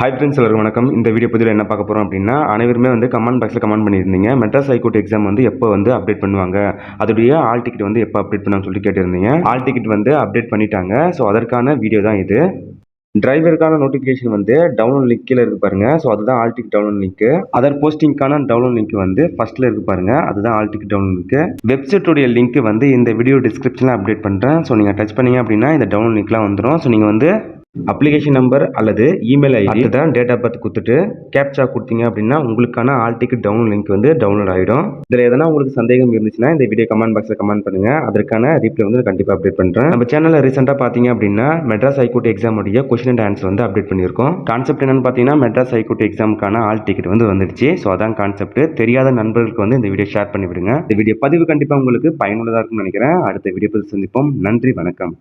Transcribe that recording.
Hi friends எல்லாருக்கும் வணக்கம். இந்த வீடியோ பதிவில் என்ன பார்க்க போகிறோம் அப்படின்னா அனைவருமே வந்து கமெண்ட் பாக்ஸில் கமெண்ட் பண்ணியிருந்தீங்க. மெட்ராஸ் ஹைகோர்ட் எக்ஸாம் வந்து எப்போ வந்து அப்டேட் பண்ணுவாங்க? அதோடைய ஆல் டிக்கெட் வந்து எப்போ அப்டேட் பண்ணான்னு சொல்லி கேட்டிருந்தீங்க. ஆல் டிக்கெட் வந்து அப்டேட் பண்ணிட்டாங்க. ஸோ அதற்கான வீடியோ தான் இது. டிரைவருக்கான நோட்டிஃபிகேஷன் வந்து டவுன்லோட் லிங்க் கீழே இருக்கு பாருங்க. ஸோ அதுதான் hall ticket download link other போஸ்டிங்கான download link வந்து ஃபர்ஸ்ட்ல இருக்கு பாருங்க. அதுதான் ஆல் டிக்கெட் டவுன்லோட் லிங்க் வெப்சைட்டுடைய லிங்க் வந்து இந்த வீடியோ டிஸ்கிரிப்ஷனில் அப்டேட் பண்ணுறேன் ஸோ நீங்கள் டச் பண்ணீங்க அப்படின்னா இந்த டவுன்லோட் லிங்க்லாம் வந்துடும் ஸோ நீங்கள் வந்து அப்ளிகேஷன் நம்பர் அல்லது இமெயில் ஐடி தான் டேட் ஆஃப் பர்த் கொடுத்துட்டு கேப்சா கொடுத்தீங்க அப்படின்னா உங்களுக்கான ஆல் டிக்கெட் டவுன்லோட் லிங்க் வந்து டவுன்லோட் ஆகிடும் இதில் எதனா உங்களுக்கு சந்தேகம் இருந்துச்சுன்னா இந்த வீடியோ கமெண்ட் பாக்ஸில் கமெண்ட் பண்ணுங்கள் அதற்கான ரீப்ளை வந்து கண்டிப்பாக அப்டேட் பண்ணுறேன் நம்ம சேனலில் ரீசெண்டாக பார்த்தீங்க அப்படின்னா மெட்ராஸ் ஹைகோர்ட் எக்ஸாமுடைய கொஸ்டின் அண்ட் ஆன்சர் வந்து அப்டேட் பண்ணியிருக்கோம். கான்செப்ட் என்னன்னு பார்த்தீங்கன்னா மெட்ராஸ் ஹைகோர்ட் எக்ஸாமுக்கான ஆல் டிக்கெட் வந்து வந்துடுச்சு. ஸோ அதான் கான்செப்ட் தெரியாத நண்பர்களுக்கு வந்து இந்த வீடியோ ஷேர் பண்ணிவிடுங்க. இந்த வீடியோ பதிவு கண்டிப்பாக உங்களுக்கு பயனுள்ளதாக இருக்கும்னு நினைக்கிறேன். அடுத்த வீடியோ பதிவு சந்திப்போம். நன்றி வணக்கம்.